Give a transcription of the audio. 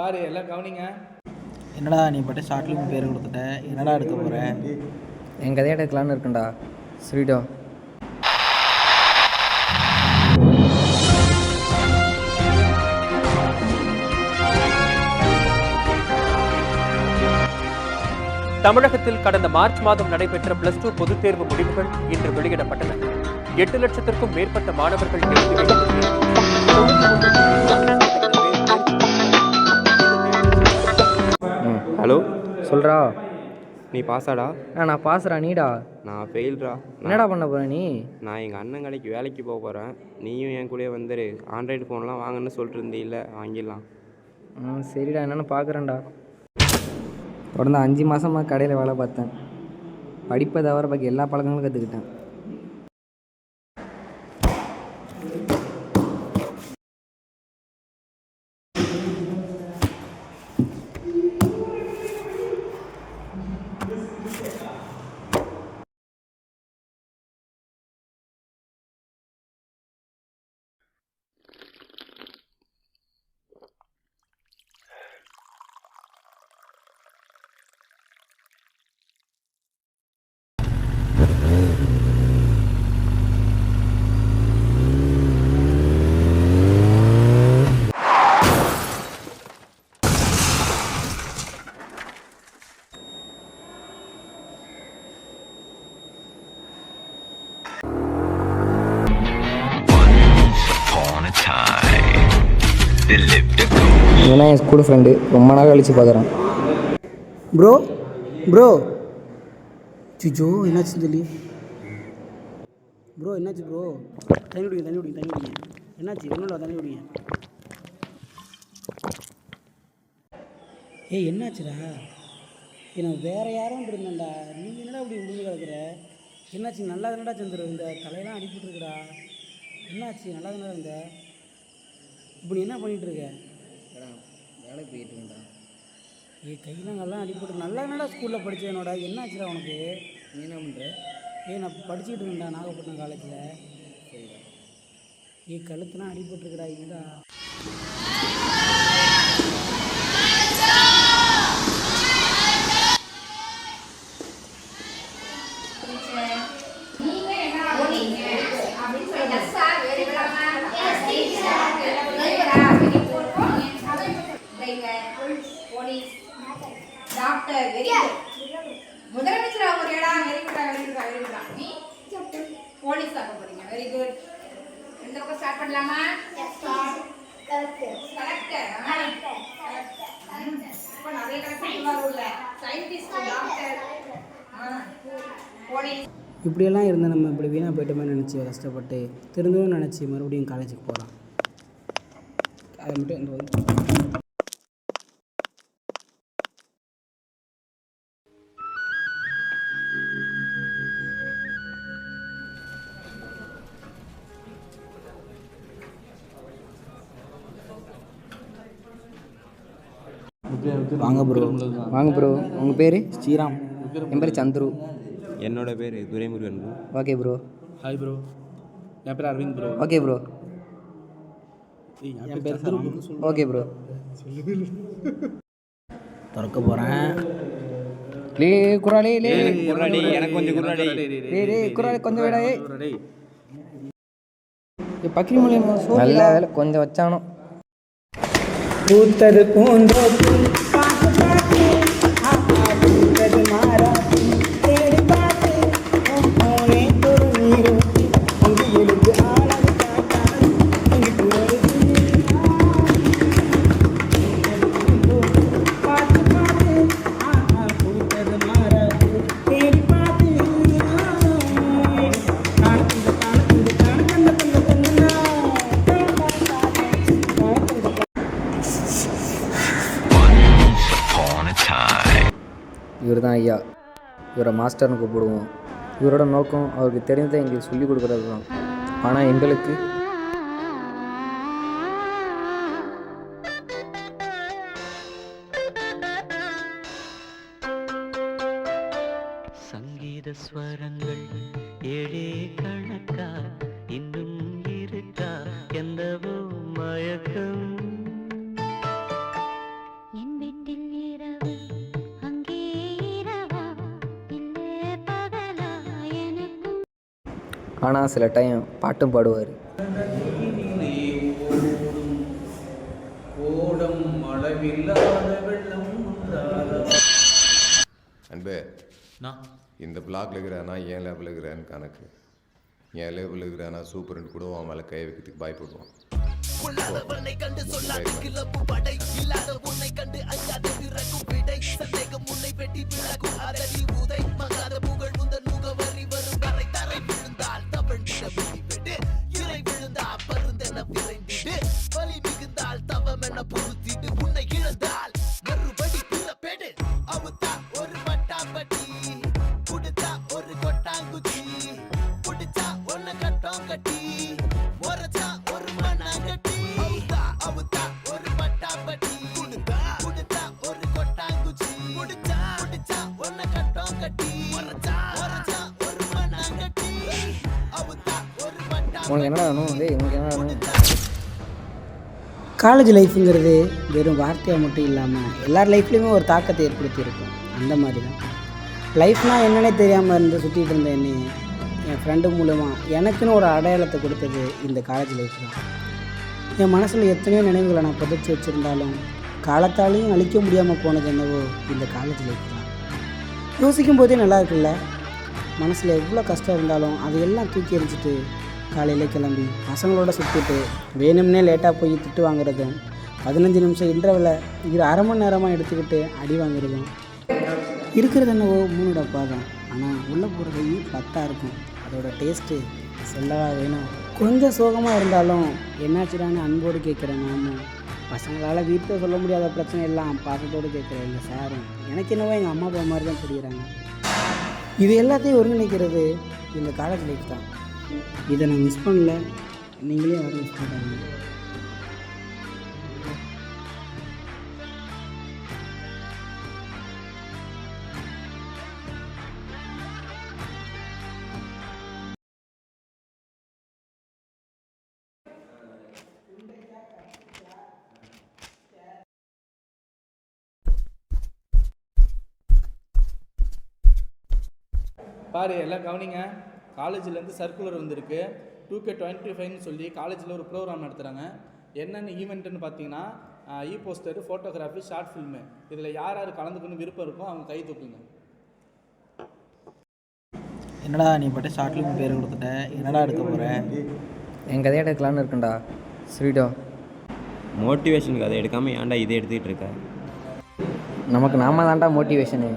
பாரு எல்லாம் கவனிங்க. என்னடா நீ பட்டு ஷார்ட் ஃபிலிம் பேர் கொடுத்துட்ட? என்னடா எடுக்க போகிற என் கதையை எடுக்கலான்னு இருக்கேன்டா ஸ்ரீடோ. தமிழகத்தில் கடந்த மார்ச் மாதம் நடைபெற்ற பிளஸ் டூ பொதுத் தேர்வு முடிவுகள் இன்று வெளியிடப்பட்டன. எட்டு லட்சத்திற்கும் மேற்பட்ட மாணவர்கள் தேர்வு ஹலோ. சொல்கிறா நீ பாஸாடா ஆ நான் பாசுறா நீடா. நான் ஃபெயில்ரா. என்னடா பண்ண போகிற நீ? நான் எங்கள் அண்ணன் கடைக்கு வேலைக்கு போக போகிறேன் நீயும் என் கூடயே வந்துரு. ஆண்ட்ராய்டு ஃபோன்லாம் வாங்கன்னு சொல்லிட்டு இருந்தீல்ல வாங்கிடலாம். ம் சரிடா. என்னென்னு பார்க்குறேன்டா தொடர்ந்து அஞ்சு மாதமாக கடையில் வேலை பார்த்தேன். படிப்பை தவிர பாக்கி எல்லா பழக்கங்களும் கற்றுக்கிட்டேன் இவனா என் ஸ்கூல் ஃப்ரெண்டு ரொம்ப நாள் கழிச்சு பார்க்குறேன் ப்ரோ ப்ரோ சிச்சோ என்னாச்சு சொல்லி? ப்ரோ என்னாச்சு ப்ரோ தண்ணி விடுங்க தண்ணி விடுங்க தண்ணி விடுங்க என்னாச்சு? ஒன்றும் தண்ணி விடுங்க ஏய் என்னாச்சுடா? ஏய் நான் வேறு யாரும் இருந்தேன்டா நீ என்னடா இப்படி முடிஞ்சு கிடக்குற? என்னாச்சு? நல்லா தானடா சந்திர இந்த தலையெல்லாம் அடிபட்டுருக்குடா. என்னாச்சு? நல்லா தானடா இருந்தேன் இப்போ நீ என்ன பண்ணிட்டு இருக்க வேலை போயிட்டு இருந்தா ஏய் கையெல்லாம் நல்லா அடிபட்டு நல்லா என்னடா ஸ்கூலில் படித்தேனோட என்னாச்சுடா உனக்கு? நீ என்ன பண்ணுற ஏய் நான் படிச்சுக்கிட்டு இருந்தேன்டா நாகப்பட்டினம் காலேஜில் ஏய் கழுத்துலாம் அடிபட்டுருக்குடா இல்லைடா டாக்டர் வெரி குட் முதலமைச்சர் அவங்க ஒரு இடம் வெரி குட்டா நீ போலீஸ் ஆக போறீங்க. வெரி குட் இந்த பக்கம் ஸ்டார்ட் பண்ணலாமா? கலெக்டர் இப்போ நிறைய கலெக்டர் வரும்ல சயின்டிஸ்ட் டாக்டர் போலீஸ். இப்படியெல்லாம் இருந்து நம்ம இப்படி வீணாக போயிட்டோமே நினச்சி கஷ்டப்பட்டு திரும்பவும் நினச்சி மறுபடியும் காலேஜுக்கு போகிறோம் அதை மட்டும் வாங்க ப்ரோ வாங்க ப்ரோ உங்கள் பேர்? ஸ்ரீராம். என் பேர் சந்துரு. என்னோட பேர் Duraimurugan bro. Okay bro hi bro என் பேர் அரவிந்த் ப்ரோ ஓகே ப்ரோ என் பேர் ஓகே ப்ரோ திறக்க போகிறேன் லே குராலே லே. குர்ராடி, எனக்கு கொஞ்சம் குர்ராடி. டேய் டேய் குராலே கொஞ்சம் விடா ஏய். டேய் பக்கிரி மூலியம் நல்ல வேலை கொஞ்சம் வச்சானோ. பூத்தது பூந்தோப்பு தான் ஐயா. இவரை மாஸ்டர்னு கூப்பிடுவோம். இவரோட நோக்கம் அவருக்கு தெரிந்ததை எங்களுக்கு சொல்லிக் கொடுக்குறது தான். ஆனால் எங்களுக்கு சங்கீத ஸ்வரங்கள் ஏழே கணக்கா இன்னும் ஆனால் சில டைம் பாட்டும் பாடுவார். அன்பே இந்த பிளாக்ல இருக்கிறானா ஏன் லேபில் இருக்கிறான்னு கணக்கு. என் லேபில் இருக்கிறானா சூப்பர்னு கூட அவன் மேலே கை வைக்கிறதுக்கு பயப்படுவான். உனக்கு என்ன வேணும்? டேய் உனக்கு என்ன வேணும்? காலேஜ் லைஃப்புங்கிறது வெறும் வார்த்தையாக மட்டும் இல்லாமல் எல்லார் லைஃப்லேயுமே ஒரு தாக்கத்தை ஏற்படுத்தியிருக்கும். அந்த மாதிரி தான் லைஃப்னால் என்னன்னே தெரியாமல் இருந்து சுற்றிட்டு இருந்த என்னை என் ஃப்ரெண்டு மூலமாக எனக்குன்னு ஒரு அடையாளத்தை கொடுத்தது இந்த காலேஜ் லைஃப் தான். என் மனசில் எத்தனையோ நினைவுகளை நான் புதைச்சி வச்சுருந்தாலும் காலத்தாலையும் அழிக்க முடியாமல் போனது என்னவோ இந்த காலேஜ் லைஃப் தான். யோசிக்கும் போதே நல்லா இருக்குல்ல மனசில் எவ்வளோ கஷ்டம் இருந்தாலும் அதையெல்லாம் தூக்கி எறிஞ்சிட்டு காலையில் கிளம்பி பசங்களோட சுற்றிட்டு வேணும்னே லேட்டாக போய் திட்டு வாங்குறதும் பதினஞ்சு நிமிஷம் இன்டர்வலை இரு அரை மணி நேரமாக எடுத்துக்கிட்டு அடி வாங்குறதும். இருக்கிறது என்னவோ மூணு பாதம் ஆனால் உள்ளே போகிறது பத்தாக இருக்கும். அதோட டேஸ்ட்டு செல்லவா வேணும்? கொஞ்சம் சோகமாக இருந்தாலும் என்னாச்சுடான்னு அன்போடு கேட்குறேன் நாமும் பசங்களால் வீட்டில் சொல்ல முடியாத பிரச்சனை எல்லாம் பாசத்தோடு கேட்குறேன். இல்லை சார் எனக்கு என்னவோ எங்கள் அம்மா அப்பா மாதிரி தான் தெரியுறாங்க இது எல்லாத்தையும் ஒருங்கிணைக்கிறது இந்த காலேஜ் லைஃப் தான். இதை நான் மிஸ் பண்ணல. நீங்களே யாரும் மிஸ் பண்ணுறாங்க பாரு எல்லாம் கவனிங்க. காலேஜ்லேருந்து சர்க்குலர் வந்திருக்கு. டூ கே டுவெண்ட்டி ஃபைவ்னு சொல்லி காலேஜில் ஒரு ப்ரோக்ராம் நடத்துகிறாங்க என்னென்ன ஈவெண்ட்டுன்னு பார்த்தீங்கன்னா e poster photography short film இதில் யார் யார் கலந்துக்கணும் விருப்பம் இருக்கோ அவங்க கை தூக்குங்க. என்னடா நீ பட்டு ஷார்ட் ஃபிலிம் பேர் கொடுத்துட்ட? என்னடா எடுக்க போகிற என் கதையை எடுக்கலான்னு இருக்கேன்டா. சரிடா மோட்டிவேஷனுக்கு அதை எடுக்காமல் ஏன்டா இதை எடுத்துக்கிட்டு இருக்க? நமக்கு நாம தான்டா மோட்டிவேஷனு